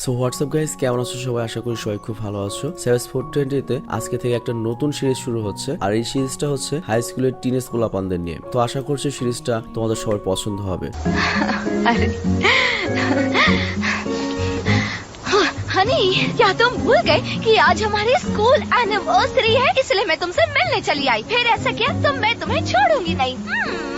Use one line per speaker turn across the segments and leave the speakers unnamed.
So WhatsApp guys কেমন আছো সবাই আশা করি সবাই খুব ভালো আছো সেভেস ফোর টোয়েন্টিতে আজকে থেকে একটা নতুন সিরিজ শুরু হচ্ছে আর এই সিরিজটা হচ্ছে হাই স্কুলের টিনেজ পোলাপানদের নিয়ে তো আশা করছি সিরিজটা তোমাদের সবার পছন্দ হবে
अरे हनी क्या तुम भूल गए कि आज हमारी स्कूल एनिवर्सरी है इसलिए मैं तुमसे मिलने चली आई फिर ऐसा किया तो मैं तुम्हें छोड़ूंगी नहीं हम्म।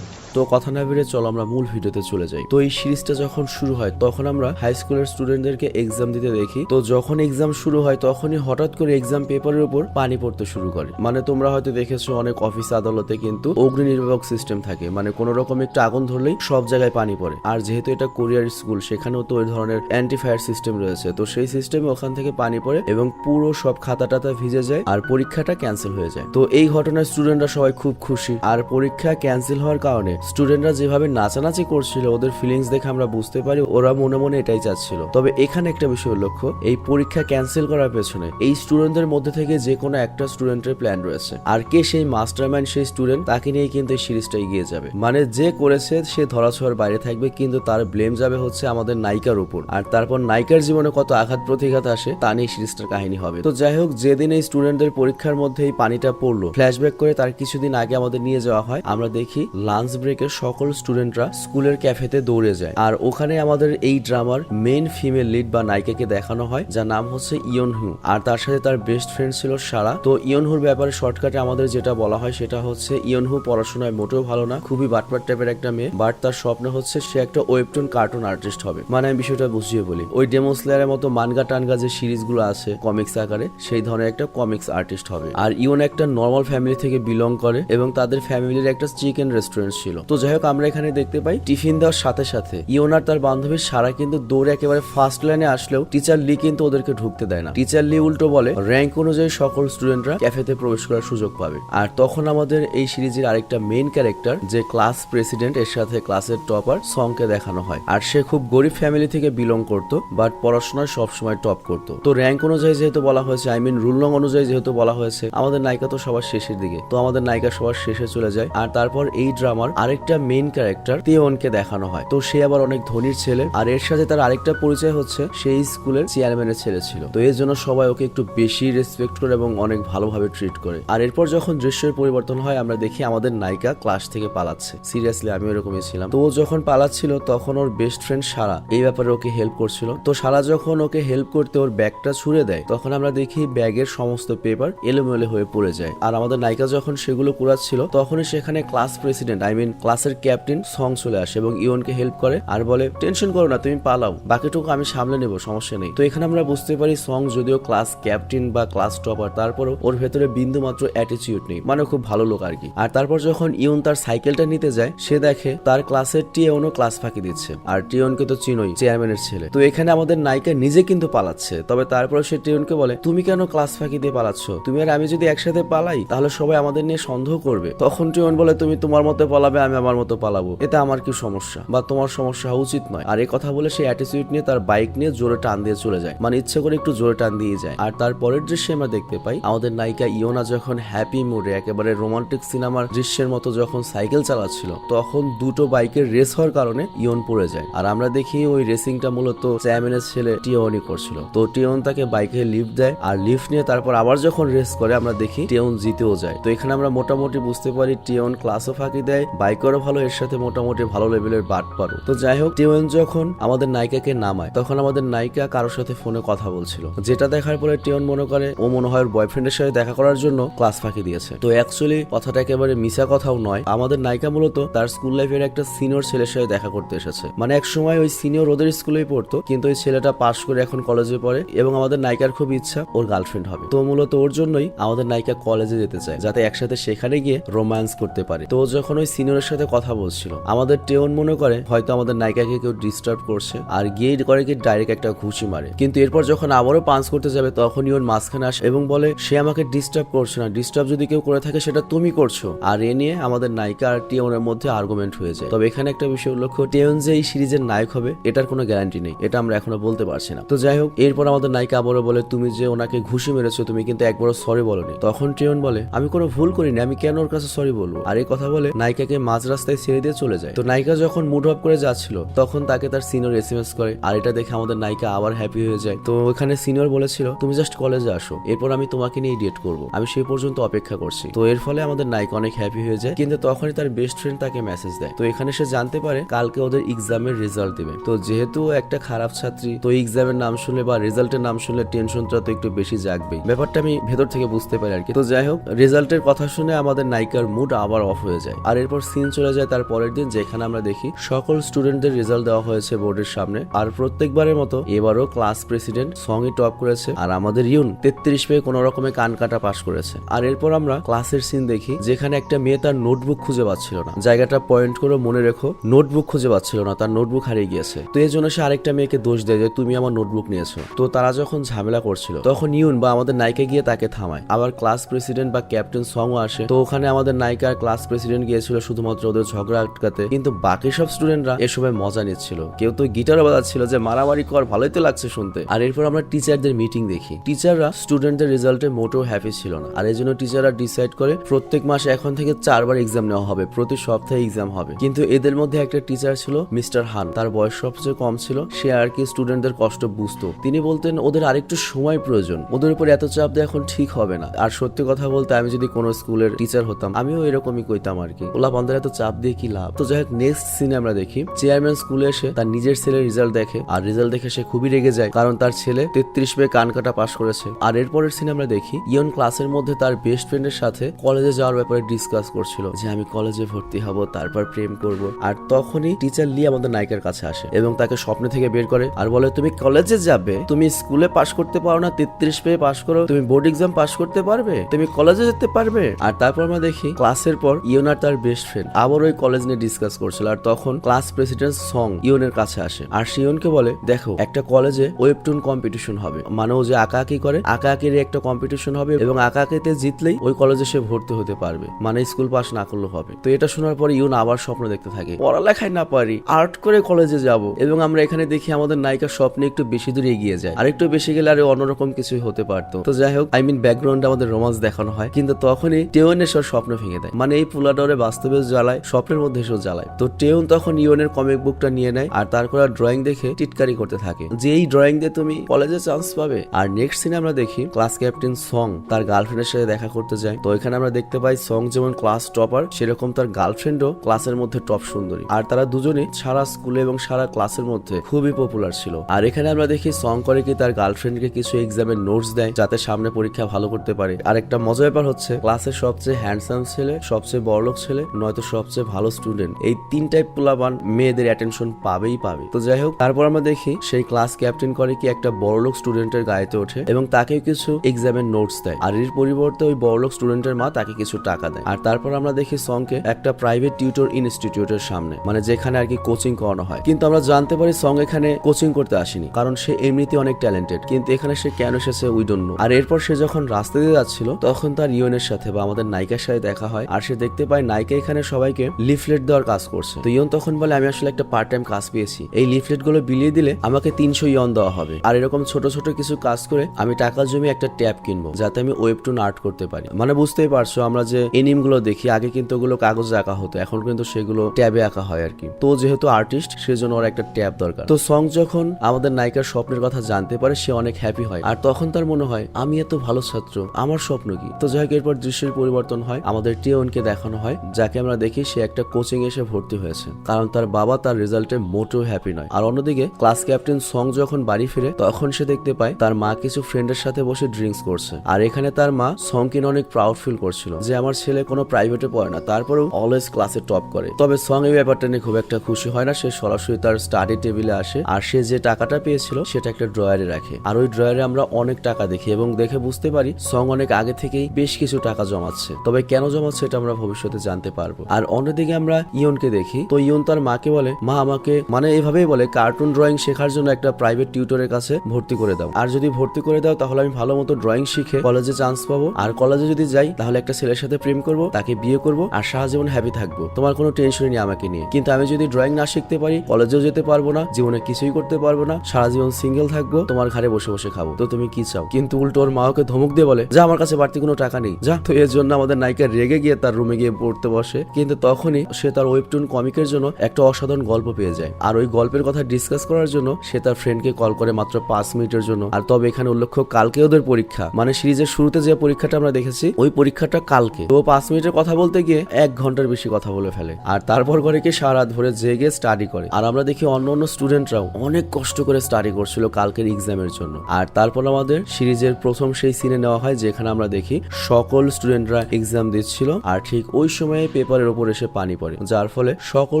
তো কথা না বেরিয়ে চলো আমরা মূল ভিডিওতে চলে যাই। তো এই সিরিজটা যখন শুরু হয়, তখন আমরা হাই স্কুলের স্টুডেন্টদেরকে এক্সাম দিতে দেখি। তো যখন এক্সাম শুরু হয়, তখনই হঠাৎ করে এক্সাম পেপারের উপর পানি পড়তে শুরু করে। মানে তোমরা হয়তো দেখেছ অনেক অফিস আদালতে কিন্তু অগ্নি নির্বাপক সিস্টেম থাকে। মানে কোনো রকম একটু আগুন ধরলেই সব জায়গায় পানি পড়ে। আর যেহেতু এটা কোরিয়ার স্কুল সেখানেও তো ওই ধরনের অ্যান্টি ফায়ার সিস্টেম রয়েছে। তো সেই সিস্টেমে ওখান থেকে পানি পড়ে এবং পুরো সব খাতা টাতা ভিজে যায় আর পরীক্ষাটা ক্যান্সেল হয়ে যায়। তো এই ঘটনায় স্টুডেন্টরা সবাই খুব খুশি। আর পরীক্ষা ক্যান্সেল হওয়ার কারণে স্টুডেন্টরা যেভাবে নাচানাচি করছিল, ওদের ফিলিংস দেখে আমরা বুঝতে পারি, ওরা মনে মনে এটাই চাচ্ছিল। তবে এখানে একটা বিষয় লক্ষ্য, এই পরীক্ষা ক্যান্সেল করার পেছনে এই স্টুডেন্টদের মধ্যে থেকে যে কোনো একটা স্টুডেন্টের প্ল্যান রয়েছে। আর কে সেই মাস্টারম্যান সেই স্টুডেন্ট তাকে নিয়ে কিন্তু এই সিরিজটা এগিয়ে যাবে। মানে যে করেছে, সে ধরাছোঁয়ার বাইরে থাকবে, কিন্তু তার ব্লেম যাবে হচ্ছে আমাদের নায়িকার উপর। আর তারপর নায়িকার জীবনে কত আঘাত প্রতিঘাত আসে, তা নিয়ে সিরিজটার কাহিনী হবে। তো যাই হোক, যেদিন এই স্টুডেন্টদের পরীক্ষার মধ্যে এই পানিটা পড়ল ফ্ল্যাশব্যাক করে তার কিছুদিন আগে আমাদের নিয়ে যাওয়া হয়, আমরা দেখি লাঞ্চ ব্রেকে সকল স্টুডেন্টরা স্কুলের ক্যাফেতে দৌড়ে যায়। আর ওখানে আমাদের এই ড্রামার মেন ফিমেল লিড বা নায়িকাকে দেখানো হয়, যার নাম হচ্ছে ইয়ন হু আর তার সাথে তার বেস্ট ফ্রেন্ড ছিল সারা। তো ইয়ন হুর ব্যাপারে শর্টকাটে আমাদের যেটা বলা হয়, সেটা হচ্ছে ইয়ন হু পড়াশোনায় মোটেও ভালো না, খুবই বাটপাট টাইপের একটা মেয়ে। বাট তার স্বপ্ন হচ্ছে সে একটা ওয়েবটুন কার্টুন আর্টিস্ট হবে। মানে আমি বিষয়টা বুঝিয়ে বলি, ওই ডেমোসলেয়ারের মতো মানগা টানগা যে সিরিজগুলো আছে কমিক্স আকারে, সেই ধরনের একটা কমিক্স আর্টিস্ট হবে। আর ইয়ন একটা নর্মাল ফ্যামিলি থেকে বিলং করে, এবং তাদের ফ্যামিলির একটা চিকেন রেস্টুরেন্ট ছিল। তো যাই হোক, আমরা এখানে দেখতে পাই, টিফিন দেওয়ার সাথে সাথে ইয়ন আর তার বান্ধবী সারা কিন্তু দৌড়ে একেবারে ফার্স্ট লাইনে আসলেও টিচার লি কিন্তু ওদেরকে ঢুকতে দেয় না। টিচার লি উল্টো বলে র্যাঙ্ক অনুযায়ী সকল স্টুডেন্টরা ক্যাফেতে প্রবেশ করার সুযোগ পাবে। আর তখন আমাদের এই সিরিজের আরেকটা মেইন ক্যারেক্টার যে ক্লাস প্রেসিডেন্ট এর সাথে ক্লাসের টপার সংকে দেখানো হয়। আর সে খুব গরিব ফ্যামিলি থেকে বিলং করতো বাট পড়াশোনায় সবসময় টপ করতো। তো র্যাঙ্ক অনুযায়ী যেহেতু বলা হয়েছে আই মিন রুল নং অনুযায়ী যেহেতু বলা হয়েছে, আমাদের নায়িকা তো সবার শেষের দিকে। তো আমাদের নায়িকা সবার শেষে চলে যায়। আর তারপর এই ড্রামার আরেকটা মেইন ক্যারেক্টার তেওনকে দেখানো হয়। তো সে আবার অনেক ধনীর ছেলে। আর এর সাথে তার আরেকটা পরিচয় হচ্ছে, সেই স্কুলের চেয়ারম্যানের ছেলে ছিল। তো এর জন্য সবাই ওকে একটু বেশি রেসপেক্ট করে এবং অনেক ভালোভাবে ট্রিট করে। আর এরপর যখন দৃশ্যের পরিবর্তন হয়, আমরা দেখি আমাদের নায়িকা ক্লাস থেকে পালাচ্ছে। সিরিয়াসলি আমি এরকমই ছিলাম। তো ও যখন পালাচ্ছিল, তখন ওর বেস্ট ফ্রেন্ড সারা এই ব্যাপারে ওকে হেল্প করছিল। তো সারা যখন ওকে হেল্প করতে ওর ব্যাগটা ছুড়ে দেয়, তখন আমরা দেখি ব্যাগের সমস্ত পেপার এলোমেলো হয়ে পড়ে যায়। আর আমাদের নায়িকা যখন সেগুলো কুড়াচ্ছিল, তখনই সেখানে ক্লাস প্রেসিডেন্ট আই মিন ক্লাসের ক্যাপ্টেন সং চলে আসে এবং ইয়নকে হেল্প করে আর বলে টেনশন করো না, তুমি পালাও। বাকিটুকু আমি সামলে নেব, সমস্যা নেই। তো এখানে আমরা বুঝতে পারি সং যদিও ক্লাস ক্যাপ্টেন বা ক্লাস টপার, তারপরও ওর ভেতরে বিন্দু মাত্র অ্যাটিচিউড নেই। মানে খুব ভালো লোক আর কি। আর তারপর যখন ইয়ন তার সাইকেলটা নিতে যায়, সে দেখে তার ক্লাসের টিয়নও ক্লাস ফাঁকি দিচ্ছে। আর টিয়নকে তো চিনোই, চেয়ারম্যানের ছেলে। তো এখানে আমাদের নায়িকা নিজে কিন্তু পালাচ্ছে। তবে তারপরে সে টিয়নকে বলে, তুমি কেন ক্লাস ফাঁকি দিয়ে পালাচ্ছ? তুমি আর আমি যদি একসাথে পালাই, তাহলে সবাই আমাদের নিয়ে সন্দেহ করবে। তখন টিয়ন বলে, তুমি তোমার মতো পালাবে আমি আমার মতো পালাবো। এতে আমার কি সমস্যা? বা তোমার সমস্যা উচিত নয়। আর এই কথা বলে সে অ্যাটিটিউড নিয়ে তার বাইক নিয়ে জোরে টান দিয়ে চলে যায়। মানে ইচ্ছে করে একটু জোরে টান দিয়ে যায়। আর তারপরের দৃশ্যে আমরা দেখতে পাই, আমাদের নায়িকা ইয়োনা যখন হ্যাপি মুডে একেবারে রোমান্টিক সিনেমার দৃশ্যের মতো যখন সাইকেল চালাচ্ছিল, তখন দুটো বাইকের রেস হওয়ার কারণে ইয়ন পড়ে যায়। আর আমরা দেখি ওই রেসিংটা মূলত চ্যামেনের ছেলে টিয়নই করছিল। তো টিয়ন তাকে বাইকে লিফট দেয়, আর লিফট নিয়ে তারপর আবার যখন রেস করে, আমরা দেখি টিয়ন জিতেও যায়। তো এখানে আমরা মোটামুটি বুঝতে পারি টিয়ন ক্লাসও ফাঁকি দেয় বাইকেরও ভালো, এর সাথে মোটামুটি ভালো লেভেলের বাট পারো তো যাই হোক টিয়ন যখন আমাদের নায়িকাকে নামায়, তখন আমাদের নায়িকা কারোর সাথে ফোনে কথা বলছিল। যেটা দেখার পরে টিয়ন মনে করে, ও মনে হয় বয়ফ্রেন্ডের সাথে দেখা করার জন্য ক্লাস ফাঁকি দিয়েছে। তো অ্যাকচুয়ালি কথাটা একেবারে মিশা কথাও নয়, আমাদের নায়িকা মূলত তার স্কুল লাইফের একটা সিনিয়র ছেলের সাথে দেখা করতে এসেছে। মানে এক সময় ওই সিনিয়র ওদের স্কুলেই পড়তো, কিন্তু ওই ছেলেটা পাশ করে এখন কলেজে পড়ে এবং আমাদের নায়িকার খুব ইচ্ছা ওর গার্লফ্রেন্ড হবে। তো মূলত ওর জন্যই আমাদের নায়িকা কলেজে যেতে চায়, যাতে একসাথে সেখানে গিয়ে রোম্যান্স করতে পারে। তো যখন ওই সিনিয়রের সাথে কথা বলছিল। আমাদের টেয়ন মনে করে, হয়তো আমাদের নায়িকাকে কেউ ডিস্টার্ব করছে, আর গিয়ে করে কি ডাইরেক্ট একটা ঘুষি মারে। কিন্তু এরপর যখন আবারও পাঞ্চ করতে যাবে, তখনই ওর মাঝখানে আসে এবং বলে, সে আমাকে ডিস্টার্ব করছে না। ডিস্টার্ব যদি কেউ করে থাকে, সেটা তুমি করছ। আর এ নিয়ে আমাদের নায়িকা আর টিয়নের মধ্যে আর্গুমেন্ট হয়ে যায়। তবে এখানে একটা বিষয় উল্লেখ, টিয়ন যে এই সিরিজের নায়ক হবে, এটার কোনো গ্যারান্টি নেই। এটা আমরা এখনও বলতে পারছি না। তো যাই হোক, এরপর আমাদের নায়িকা আবারও বলে, তুমি যে ওনাকে ঘুষি মেরেছো, তুমি কিন্তু একবারও সরি বলনি। তখন টিয়ন বলে, আমি কোনো ভুল করিনি। আমি কেন ওর কাছে সরি বলব? আর এই কথা বলে, নায়িকাকে মাঝ রাস্তায় ছেড়ে দিয়ে চলে যায়। তো নায়িকা যখন মুড অফ করে যাচ্ছিল, তখন তাকে তার সিনিয়র এস করে, আর এটা দেখে আমাদের নায়িকা আবার হ্যাপি হয়ে যায়। তো ওখানে সিনিয়র বলেছিল, তুমি জাস্ট কলেজে আসো, এরপর আমি তোমাকে নিয়ে ডেট করব। আমি সেই পর্যন্ত অপেক্ষা করছি। তো এর ফলে আমাদের নায়িকা অনেক হ্যাপি হয়ে যায়, কিন্তু তখনই তার বেস্ট ফ্রেন্ড তাকে মেসেজ দেয়। তো এখানে সে জানতে পারে, কালকে ওদের এক্সামের রেজাল্ট দেবে। তো যেহেতু একটা খারাপ ছাত্রী, তো এক্সামের নাম শুনলে বা রেজাল্টের নাম শুনলে টেনশনটা তো একটু বেশি জাগবেই ব্যাপারটা আমি ভেতর থেকে বুঝতে পারি আর কি তো যাই হোক রেজাল্টের কথা শুনে আমাদের নায়িকার মুড আবার অফ হয়ে যায়। আর এরপর সিন চলে যায়, তার পরের দিন যেখানে আমরা দেখি সকল স্টুডেন্টদের রেজাল্ট দেওয়া হয়েছে বোর্ডের সামনে। আর প্রত্যেকবারের মতো এবারও ক্লাস প্রেসিডেন্ট সং এ টপ করেছে। আর আমাদের ইউন তেত্রিশ পেয়ে কোনো রকমে কান কাটা পাশ করেছে। আর এরপর আমরা ক্লাসের সিন দেখি, যেখানে একটা মেয়ে তার নোটবুক খুঁজে পাচ্ছিল না। জায়গাটা পয়েন্ট করে মনে রেখো নোটবুক খুঁজে পাচ্ছিল না, তার নোটবুক হারিয়ে গিয়েছে। তো এই জন্য সে আরেকটা মেয়েকে দোষ দেয় যে, তুমি আমার নোটবুক নিয়েছো। তো তারা যখন ঝামেলা করছিল, তখন ইউন বা আমাদের নায়িকা গিয়ে তাকে থামায়। আবার ক্লাস প্রেসিডেন্ট বা ক্যাপ্টেন সং আসে। তো ওখানে আমাদের নায়িকার ক্লাস প্রেসিডেন্ট গিয়েছিল শুধুমাত্র ওদের ঝগড়া আটকাতে, কিন্তু বাকি সব স্টুডেন্টরা এসবে মজা নিচ্ছিল। কেউ তো গিটারও বাজাচ্ছিল যে, মারামারি কর, ভালোই তো লাগছে শুনতে। আর এরপর আমরা টিচারদের মিটিং দেখি। টিচাররা স্টুডেন্টদের রেজাল্টে মোটেও হ্যাপি ছিল না। আর এই জন্য টিচাররা ডিসাইড করে, প্রত্যেক মাসে এখন থেকে চারবার এক্সাম নেওয়া হবে, প্রতি সপ্তাহে এক্সাম হবে। কিন্তু এদের মধ্যে একটা টিচার ছিল মিস্টার হান তার বয়স সবচেয়ে কম ছিল, সে আর কি স্টুডেন্টদের কষ্ট বুঝতো। তিনি বলতেন, ওদের আরেকটু সময় প্রয়োজন। ওদের উপর এত চাপ দেওয়া এখন ঠিক হবে না। আর সত্যি কথা বলতে, আমি যদি কোনো স্কুলের টিচার হতাম, আমিও এরকমই কইতাম আর কি। ওলা বন্ধের এত চাপ দিয়ে কি লাভ? তো যাই হোক নেক্সট সিনে আমরা দেখি চেয়ারম্যান স্কুলে এসে তার নিজের ছেলের রেজাল্ট দেখে। আর রেজাল্ট দেখে সে খুবই রেগে যায়, কারণ তার ছেলে তেত্রিশ পেয়ে কান কাটা পাশ করেছে। আর এরপরের সিনে আমরা দেখি, ইয়ন ক্লাসের মধ্যে তার বেস্ট ফ্রেন্ডের সাথে কলেজে যাওয়ার ব্যাপারে ডিসকাস করছিল, যে আমি কলেজে ভর্তি হব, তারপর প্রেম করব। আর তখনই টিচার লি আমাদের নায়িকার কাছে আসে এবং তাকে স্বপ্ন থেকে বের করে আর বলে, তুমি কলেজে যাবে? তুমি স্কুলে পাশ করতে পারো না, তেত্রিশ পেয়ে পাশ করো। তুমি বোর্ড এক্সাম পাশ করতে পারবে? তুমি কলেজে যেতে পারবে? আর তারপর আমরা দেখি ক্লাসের পর ইয়ন আর তার বেস্ট ফ্রেন্ড আবার ওই কলেজ নিয়ে ডিসকাস করছিল আর তখন ক্লাস প্রেসিডেন্ট সং ইয়নের কাছে আসে। আর সে ইয়নকে বলে, দেখো, একটা কলেজে ওয়েবটুন কম্পিটিশন হবে। মানে ও যে আঁকা আঁকি করে, আঁকা আঁকির একটা কম্পিটিশন হবে এবং আঁকা আঁকিতে জিতলেই ওই কলেজে সে ভর্তি হতে পারবে। মানে স্কুল পাস না করলেও হবে। তো এটা শোনার পর ইউন আবার স্বপ্ন দেখতে থাকে। পড়ালেখায় না পারি আর্ট করে কলেজে যাব এবং আমরা এখানে দেখি আমাদের নায়িকার স্বপ্নে একটু বেশি দূরে এগিয়ে যায়। আর একটু বেশি গেলে আরও অন্যরকম কিছু হতে পারতো। তো যাই হোক আই মিন ব্যাকগ্রাউন্ডে আমাদের রোমান্স দেখানো হয়। কিন্তু তখনই টেওন এসে স্বপ্ন ভেঙে দেয়। মানে এই পুলাডরে বাস্তবে জ্বালায়, স্বপ্নের মধ্যে এসেও জ্বালায়। তো টেউন তখন ইউনের কমিক বুকটা নিয়ে নেয় আর তার করা ড্রয়িং দেখে টিটকারি করতে থাকে। যে এই ড্রয়িং দিয়ে তুমি কলেজে চান্স পাবে, আর নেক্সট সিনে আমরা দেখি ক্লাস ক্যাপ্টেন সং তার গার্লফ্রেন্ডের সাথে দেখা করতে যায়। তো এখানে আমরা দেখতে পাই সং যেমন ক্লাস টপার সেরকম তার গার্লফ্রেন্ডও ক্লাসের মধ্যে টপ সুন্দরী। আর তারা দুজনে সারা স্কুলে এবং সারা ক্লাসের মধ্যে খুবই পপুলার ছিল। আর এখানে আমরা দেখি সং করে কি তার গার্লফ্রেন্ডকে কিছু এক্সামের নোটস দেয়, যাতে সামনে পরীক্ষা ভালো করতে পারে। আর একটা মজার ব্যাপার হচ্ছে ক্লাসের সবচেয়ে হ্যান্ডসাম ছেলে, সবচেয়ে বড়লোক ছেলে নয়তো সবচেয়ে ভালো স্টুডেন্ট এই তিন টাইপ পোলাবান মেয়েদের অ্যাটেনশন পাবেই পাবে। তো যাই হোক, তারপর আমরা দেখি সেই ক্লাস ক্যাপ্টেন করে কি একটা বড়লোক স্টুডেন্টের গায়েতে ওঠে এবং তাকে কিছু এক্সামের নোটস দেয়। আর এর পরিবর্তে ওই বড়লোক স্টুডেন্টের মা তাকে কিছু টাকা দেয়। আর তারপর আমরা দেখি সংকে একটা প্রাইভেট টিউটর ইনস্টিটিউটের সামনে মানে যেখানে আর কি কোচিং করানো হয়। কিন্তু আমরা জানতে পারি সং এখানে কোচিং করতে আসেনি, কারণ সে এমনিতে অনেক ট্যালেন্টেড কিন্তু এখানে সে কেন এসেছে উই ডোন্ট নো আর এরপর সে যখন রাস্তা দিয়ে যাচ্ছিল, তখন তার ইয়নের সাথে বা আমাদের নায়িকার সাথে দেখা হয়। আর সে দেখতে পায় নায়িকা এখানে সবাইকে লিফলেট দেওয়ার কাজ করছে। তো ইয়ন তখন বলে, আমি আসলে একটা পার্ট টাইম কাজ পেয়েছি। এই লিফলেটগুলো বিলিয়ে দিলে আমাকে তিনশো ইয়ন দেওয়া হবে। আর এরকম ছোট ছোট কিছু কাজ করে আমি টাকা জমি একটা ট্যাব কিনবো, যাতে আমি ওয়েবটুন আর্ট করতে পারি। মানে বুঝতেই পারছ, আমরা যে এনিমগুলো দেখি, আগে কিন্তু ওগুলো কাগজে আঁকা হতো, এখন কিন্তু সেগুলো ট্যাবে আঁকা হয় আর কি। তো যেহেতু আর্টিস্ট সেজন্য ওর একটা ট্যাব দরকার। তো সং যখন আমাদের নায়িকার স্বপ্নের কথা জানতে পারে, সে অনেক হ্যাপি হয়। আর তখন তার মনে হয়, আমি এত ভালো ছাত্র, আমার স্বপ্ন কি? তো যাই হোক, এরপর দৃশ্যের পরিবর্তন হয়। আমাদের টিওনকে দেখানো হয়, যাকে আমরা দেখি সে একটা কোচিং এসে ভর্তি হয়েছে। কারণ তার বাবা তার রেজাল্টে মোটেও হ্যাপি নয়। আর অন্যদিকে ক্লাস ক্যাপ্টেন সং যখন বাড়ি ফিরে, তখন সে দেখতে পায় তার মা কিছু ফ্রেন্ডের সাথে বসে ড্রিঙ্কস করছে। আর এখানে তার মা সংকিন অনেক প্রাউড ফিল করছিল যে, আমার ছেলে কোনো প্রাইভেটে পড়ে না, তারপরেও অলওয়েজ ক্লাসে টপ করে। তবে সং এই ব্যাপারটা নিয়ে খুব একটা খুশি হয় না। সে সরাসরি তার স্টাডি টেবিলে আসে আর সে যে টাকাটা পেয়েছিল, সেটা একটা ড্রয়ারে রাখে। আর ওই ড্রয়ারে আমরা অনেক টাকা দেখি এবং দেখে বুঝতে পারি সং অনেক আগে থেকেই বেশ কিছু টাকা জমাচ্ছে। তবে কেন জমাচ্ছে, এটা আমরা ভবিষ্যতে জানতে পারব। আর অন্যদিকে আমরা ইয়নকে দেখি। তো ইয়ন তার মাকে বলে, মা, আমাকে মানে এভাবেই বলে কার্টুন ড্রয়িং শেখার জন্য একটা প্রাইভেট টিউটরের কাছে ভর্তি করে দাও। আর যদি ভর্তি করে দাও, তাহলে আমি ভালো মতো ড্রয়িং শিখে কলেজে চান্স পাবো। আর কলেজে যদি যাই, তাহলে একটা ছেলের সাথে প্রেম করব, তাকে বিয়ে করব, আর সারা জীবন হ্যাপি থাকব। তোমার কোনো টেনশন নেই আমাকে নিয়ে। কিন্তু আমি যদি ড্রয়িং না শিখতে পারি কলেজেও যেতে পারব না, জীবনে কিছুই করতে পারব না, সারা জীবন সিঙ্গেল থাকব, তোমার ঘরে বসে বসে খাব। তো তুমি কি চাও? কিন্তু উল্টো ওর মা ওকে ধমক দিয়ে বলে, যা, আমার কাছে বাড়তি কোনো টাকা নেই। যা। তো এর জন্য আমাদের নায়িকা রেগে গিয়ে তার রুমে গিয়ে পড়তে বসে। কিন্তু তখনই সে তার ওয়েবটুন কমিকের জন্য একটা অসাধারণ গল্প পেয়ে যায়। আর ওই গল্পের কথা ডিসকাস করার জন্য সে তার ফ্রেন্ডকে কল করে মাত্র পাঁচ মিনিটের জন্য। আর তবে এখানে উল্লেখ্য কালকে ওদের পরীক্ষা। মানে সিরিজের শুরুতে যে পরীক্ষাটা আমরা দেখেছি, ওই পরীক্ষাটা কালকে। তো পাঁচ মিনিটের কথা বলতে গিয়ে এক ঘণ্টার বেশি কথা বলে ফেলে। আর তারপর করে কি সারা ধরে জেগে স্টাডি করে। আর আমরা দেখি অন্য অন্য স্টুডেন্টরাও অনেক কষ্ট করে স্টাডি করছিল কালকের এক্সামের জন্য। আর তারপর আমাদের সিরিজের প্রথম সেই সিনে নেওয়া হয়, যেখানে আমরা দেখি সকল স্টুডেন্টরা এক্সাম দিচ্ছিল। আর ঠিক ওই সময়ে পেপারের উপর এসে পানি পড়ে, যার ফলে সকল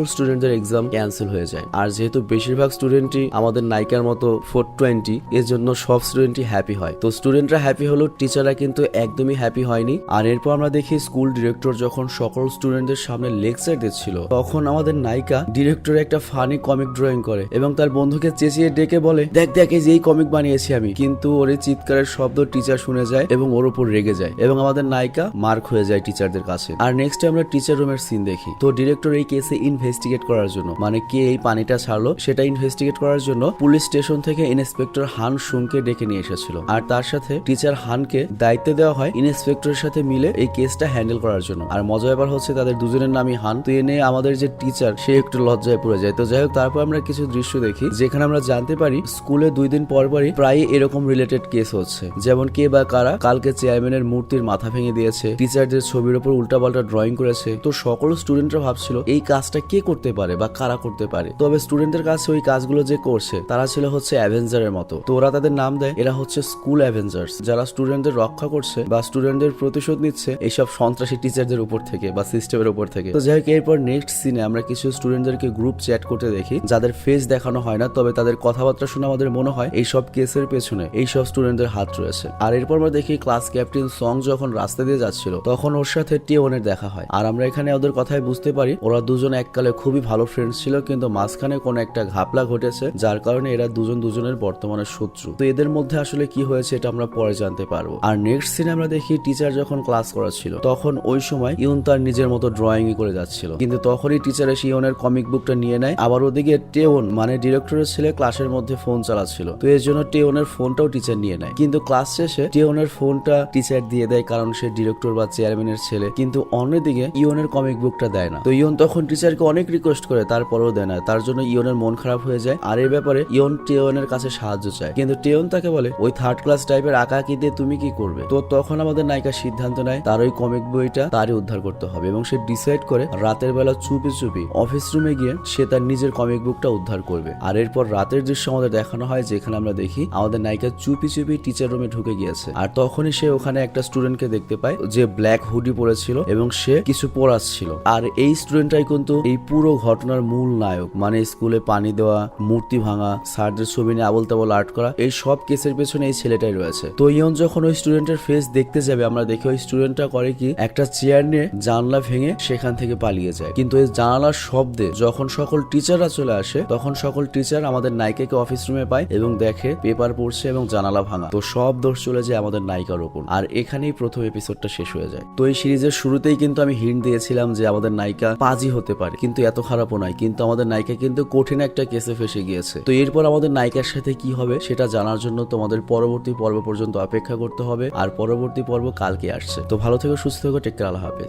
স্টুডেন্টদের এক্সাম ক্যান্সেল হয়ে যায়। আর যেহেতু বেশিরভাগ স্টুডেন্টই আমাদের নায়িকার মতো ফোর টোয়েন্টি এর জন্য সব স্টুডেন্টই হ্যাপি হয়। তো স্টুডেন্টরা হ্যাপি হলো টিচাররা কিন্তু একদমই হ্যাপি হয়নি। আর এরপর আমরা দেখি স্কুল ডিরেক্টর যখন সকল স্টুডেন্টদের সামনে লেকচার দিচ্ছিল, তখন আমাদের নায়িকা ডিরেক্টর একটা ফানি কমিক ড্রয়িং করে এবং তার বন্ধুকে চেঁচিয়ে ডেকে বলে, দেখ দেখ, এই যে এই কমিক বানিয়েছি আমি। কিন্তু ওর এই চিৎকারের শব্দ টিচার শুনে যায় এবং ওর উপর রেগে যায় এবং আমাদের নায়িকা মার্ক হয়ে যায় টিচারদের কাছে। আর নেক্সট আমরা টিচার রুমের সিন দেখি। তো ডিরেক্টর এই কেসে ইনভেস্টিগেট করার জন্য মানে কে এই পানিটা ছাড়লো, সেটা ইনভেস্টিগেট করার জন্য পুলিশ স্টেশন থেকে ইন্সপেক্টর হান সুংকে ডেকে নিয়ে এসেছিল। আর তার সাথে টিচার হানকে দায়িত্ব দেওয়া হয় ইন্সপেক্টরের সাথে মিলে এই কেসটা হ্যান্ডেল করার জন্য। আর মজা ব্যাপার হচ্ছে তাদের দুজনের নামই হান। তো এনে আমাদের যে টিচার সে একটু লজ্জায় পড়ে যায়। তো যাই হোক, তারপর আমরা কিছু দৃশ্য দেখি, যেখানে আমরা জানতে পারি স্কুলে দুই দিন পর পরই প্রায় এরকম রিলেটেড কেস হচ্ছে। যেমন কে বা কারা কালকে চেয়ারম্যানের মূর্তির মাথা ভেঙে দিয়েছে টিচারদের ছবির উপর উল্টাপাল্টা ড্রয়িং করেছে। তো সকল স্টুডেন্টরা ভাবছিল, এই কাজটা কে করতে পারে বা কারা করতে পারে? তবে স্টুডেন্টদের কাছে ওই কাজগুলো যে করছে, তারা ছিল হচ্ছে অ্যাভেঞ্জারের মতো। তো ওরা তাদের নাম দেয়, এরা হচ্ছে স্কুল অ্যাভেঞ্জার্স যারা স্টুডেন্টদের রক্ষা করছে বা স্টুডেন্টদের প্রতিশোধ নিচ্ছে, এইসব সন্ত্রাসী টিচারদের উপর থেকে বা সিস্টেমের উপর থেকে। তো যাই হোক এরপর নেক্সট সিনে আমরা কিছু স্টুডেন্টদেরকে গ্রুপ চ্যাট করতে দেখি, যাদের ফেস দেখানো হয় না, তবে তাদের কথাবার্তা শুনে আমাদের মনে হয়, এইসব কেসের পেছনে এইসব স্টুডেন্টদের হাত রয়েছে। আর এরপর আমরা দেখি ক্লাস ক্যাপ্টেন সং যখন রাস্তা দিয়ে যাচ্ছিল, তখন ওর সাথে টিওনের দেখা হয়। আর আমরা এখানে ওদের কথায় বুঝতে পারি। ওরা দুজন এককালে খুবই ভালো ফ্রেন্ডস ছিল, কিন্তু মাঝখানে কোনো একটা ঘাপলা ঘটেছে, যার কারণে এরা দুজন দুজনের বর্তমানে শত্রু। তো এদের মধ্যে আসলে কি হয়েছে এটা আমরা পরে জানতে পারব। আর নেক্সট সিনে আমরা দেখি টিচার যখন ক্লাস করাচ্ছিল, তখন ওই সময় ইউন তার নিজের মতো ড্রয়িং করে যাচ্ছিল। কিন্তু তখনই টিচার এসে ইউনের কমিক বুকটা নিয়ে নেয়। আবার ওদিকে টেওন মানে ডিরেক্টরের ছেলে ক্লাসের মধ্যে ফোন চালাচ্ছিল। তো এর জন্য টেওনের ফোনটাও টিচার নিয়ে নেয়। কিন্তু ক্লাস শেষে টেওনের ফোনটা টিচার দিয়ে দেয়, কারণ সে ডিরেক্টর বা চেয়ারম্যানের ছেলে। কিন্তু অন্যদিকে ইয়নের কমিক বুকটা দেয় না। তো ইয়ন তখন টিচারকে অনেক রিকোয়েস্ট করে, তারপরেও দেয় না। তার জন্য ইয়নের মন খারাপ হয়ে যায়। আর এই ব্যাপারে ইয়ন টেওনের কাছে সাহায্য চায়। কিন্তু টেওন তাকে বলে, ওই থার্ড ক্লাস টাইপের আঁকা আঁকি দিয়ে তুমি কি করবে? তো তখন আমাদের নায়িকা সিদ্ধান্ত নেয়, তার ওই কমিক বইটা তারই উদ্ধার করতে হবে এবং সে ডিসাইড করে রাতের বেলা চুপি চুপি অফিস রুমে গিয়ে সে তার নিজের কমিক বুকটা উদ্ধার করবে। আর এরপর রাতের দৃশ্য আমাদের দেখানো হয়, যেখানে আমরা দেখি আমাদের নায়িকা চুপি চুপি টিচার রুমে ঢুকে গিয়েছে। আর তখনই সে ওখানে একটা স্টুডেন্টকে দেখতে পায়, যে ব্ল্যাক হুডি পরেছিল এবং সে কিছু পড়াচ্ছিল আর এই স্টুডেন্টটাই কিন্তু এই পুরো ঘটনার মূল নায়ক। মানে স্কুলে পানি দেওয়া, মূর্তি ভাঙা, স্যারদের ছবি নিয়ে আবল তাবল আর্ট করা, এই সব কেসের পেছনে এই ছেলেটাই রয়েছে। তো ইয়ন যখন ওই স্টুডেন্টের ফেস দেখতে যাবে, আমরা দেখি ওই স্টুডেন্টটা করে কি, একটা চেয়ার নিয়ে জানলা ভেঙে সেখান থেকে পালিয়ে যায়। কিন্তু এই জানালার শব্দে যখন সকল টিচাররা চলে আসে, তখন সকল টিচার আমাদের নায়িকাকে অফিস রুমে পায় এবং দেখে পেপার পড়ছে এবং জানালা ভাঙা। তো সব দোষ চলে যায় আমাদের নায়িকার উপর। আর এখানেই প্রথম এপিসোডটা শেষ হয়ে যায়। তো এই সিরিজের শুরুতেই কিন্তু আমি হিন্ট দিয়েছিলাম যে আমাদের নায়িকা পাজি হতে পারে, কিন্তু এত খারাপও নয়, কিন্তু আমাদের নায়িকা কিন্তু কঠিন একটা কেসে ফেসে গিয়েছে। তো এরপর আমাদের নায়িকার সাথে কি হবে, সেটা জানার জন্য তোমাদের পরবর্তী পর্ব পর্যন্ত অপেক্ষা করতে হবে, আর পরবর্তী পর্ব কালকে আসছে। তো ভালো থেকো, সুস্থ থেকো টেক আল্লাহ হাফেজ।